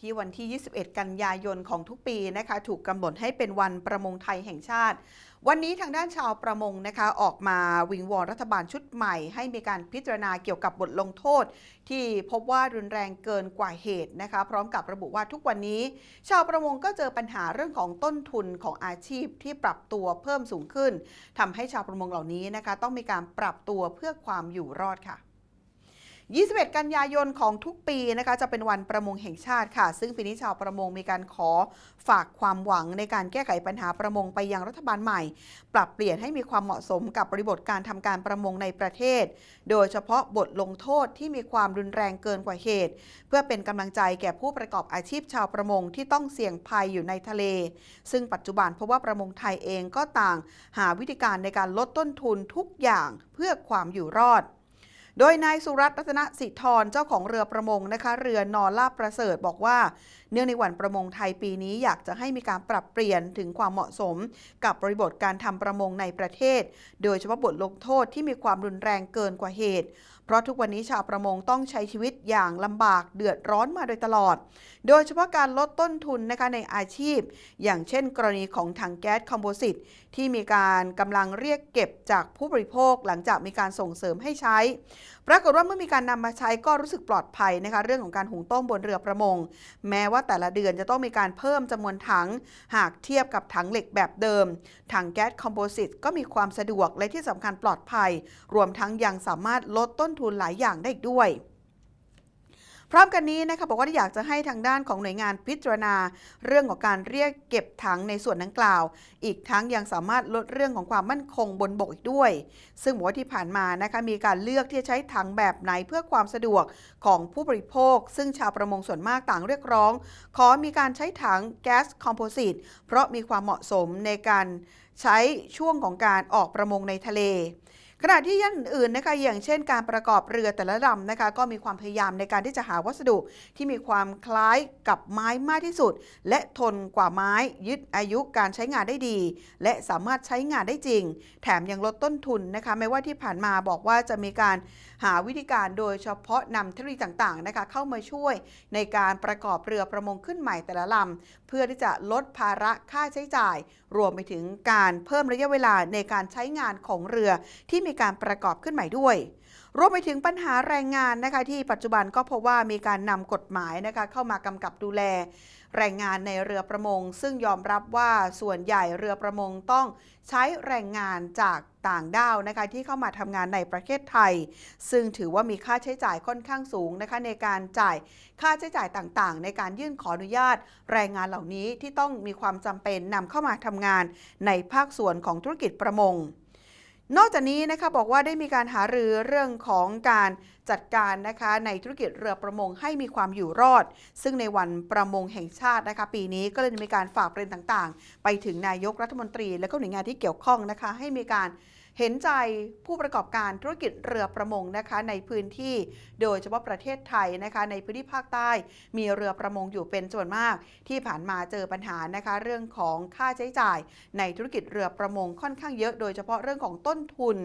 ที่วันที่ 21 กันยายนของทุกปีนะคะ ถูกกำหนดให้เป็นวันประมงไทยแห่งชาติ วันนี้ทางด้านชาวประมงนะคะ ออกมาวิงวอนรัฐบาลชุดใหม่ ให้มีการพิจารณาเกี่ยวกับบทลงโทษ ที่พบว่ารุนแรงเกินกว่าเหตุนะคะ พร้อมกับระบุว่าทุกวันนี้ ชาวประมงก็เจอปัญหาเรื่องของต้นทุนของอาชีพที่ปรับตัวเพิ่มสูงขึ้นทำให้ชาวประมงเหล่านี้นะคะ ต้องมีการปรับตัวเพื่อความอยู่รอดค่ะ 21 กันยายนของทุกปีนะคะจะเป็นวันประมงแห่งชาติค่ะ ซึ่งปีนี้ชาวประมงมีการขอฝากความหวังในการแก้ไขปัญหาประมงไปยังรัฐบาลใหม่ ปรับเปลี่ยนให้มีความเหมาะสมกับบริบทการทำการประมงในประเทศ โดยเฉพาะบทลงโทษที่มีความรุนแรงเกินกว่าเหตุ เพื่อเป็นกำลังใจแก่ผู้ประกอบอาชีพชาวประมงที่ต้องเสี่ยงภัยอยู่ในทะเล ซึ่งปัจจุบันเพราะว่าประมงไทยเองก็ต่าง หาวิธีการในการลดต้นทุนทุกอย่างเพื่อความอยู่รอด โดยนายสุรัตน์รัตนสิทธรเจ้าของเรือประมงนะคะเรือนอลาบประเสริฐบอกว่า เนื่องในวันประมงไทยปีนี้อยากจะให้มีการปรับเปลี่ยนถึงความเหมาะสม กับบริบทการทำประมงในประเทศ โดยเฉพาะบทลงโทษที่มีความรุนแรงเกินกว่าเหตุ เพราะทุกวันนี้ชาวประมงต้องใช้ชีวิตอย่างลำบากเดือดร้อนมาโดยตลอด โดยเฉพาะการลดต้นทุนนะคะในอาชีพ อย่างเช่นกรณีของถังแก๊สคอมโพสิตที่มีการกำลังเรียกเก็บจากผู้บริโภคหลังจากมีการส่งเสริมให้ใช้ ปรากฏว่าเมื่อมีการนำมาใช้ก็รู้สึกปลอดภัยนะคะเรื่องของการหุงต้มบนเรือประมง แม้ว่าแต่ละเดือนจะต้องมีการเพิ่มจำนวนถัง หากเทียบกับถังเหล็กแบบเดิม ถังแก๊สคอมโพสิตก็มีความสะดวกและที่สำคัญปลอดภัย รวมทั้งยังสามารถลดต้นทุนหลายอย่างได้อีกด้วย พร้อมกันนี้นะคะบอกว่าอยากจะให้ทางด้านของหน่วยงานพิจารณา เรื่องของการเรียกเก็บถังในส่วนดังกล่าว อีกทั้งยังสามารถลดเรื่องของความมั่นคงบนบกอีกด้วย ซึ่งบอกว่าที่ผ่านมานะคะมีการเลือกที่จะใช้ถังแบบไหนเพื่อความสะดวกของผู้บริโภค ซึ่งชาวประมงส่วนมากต่างเรียกร้อง ขอมีการใช้ถังแก๊สคอมโพสิตเพราะมีความเหมาะสมในการใช้ช่วงของการออกประมงในทะเล ขณะที่ย่านอื่นนะคะอย่างเช่นการประกอบเรือแต่ละลำนะคะก็มีความพยายามในการที่จะหาวัสดุที่มีความคล้ายกับไม้มากที่สุด และทนกว่าไม้ยึดอายุการใช้งานได้ดี และสามารถใช้งานได้จริง แถมยังลดต้นทุนนะคะไม่ว่าที่ผ่านมาบอกว่าจะมีการหาวิธีการโดยเฉพาะนำเทคโนโลยีต่างๆนะคะเข้ามาช่วยในการประกอบเรือประมงขึ้นใหม่แต่ละลำเพื่อที่จะลดภาระค่าใช้จ่าย รวมไปถึงการเพิ่มระยะเวลาในการใช้งานของเรือที่มีมีการประกอบขึ้นใหม่ด้วย รวมไปถึงปัญหาแรงงานนะคะที่ปัจจุบันก็พบว่ามีการนำกฎหมายนะคะเข้ามากำกับดูแล แรงงานในเรือประมง ซึ่งยอมรับว่าส่วนใหญ่เรือประมงต้องใช้แรงงานจากต่างด้าวนะคะที่เข้ามาทำงานในประเทศไทย ซึ่งถือว่ามีค่าใช้จ่ายค่อนข้างสูงนะคะในการจ่ายค่าใช้จ่ายต่างๆ ในการยื่นขออนุญาต แรงงานเหล่านี้ที่ต้องมีความจำเป็นนำเข้ามาทำงานในภาคส่วนของธุรกิจประมง นอกจากนี้นะคะบอกว่าได้มีการหารือเรื่องของการจัดการนะคะในธุรกิจเรือประมงให้มีความอยู่รอด ซึ่งในวันประมงแห่งชาตินะคะปีนี้ก็เลยมีการฝากประเด็นต่างๆ ไปถึงนายกรัฐมนตรี และก็หน่วยงานที่เกี่ยวข้องนะคะให้มีการ เห็นใจผู้ประกอบการธุรกิจเรือประมงนะคะในพื้นที่ โดยเฉพาะประเทศไทยนะคะ ในพื้นที่ภาคใต้ มีเรือประมงอยู่เป็นจำนวนมาก ที่ผ่านมาเจอปัญหานะคะ เรื่องของค่าใช้จ่าย ในธุรกิจเรือประมงค่อนข้างเยอะ โดยเฉพาะเรื่องของต้นทุน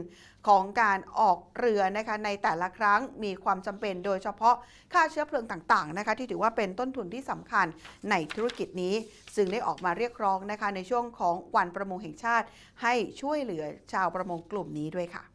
ของการออกเรือนะคะในแต่ละครั้งมีความจำเป็น โดยเฉพาะค่าเชื้อเพลิงต่างๆนะคะ ที่ถือว่าเป็นต้นทุนที่สำคัญในธุรกิจนี้ ซึ่งได้ออกมาเรียกร้องนะคะในช่วงของวันประมงแห่งชาติ ให้ช่วยเหลือชาวประมงกลุ่มนี้ด้วยค่ะ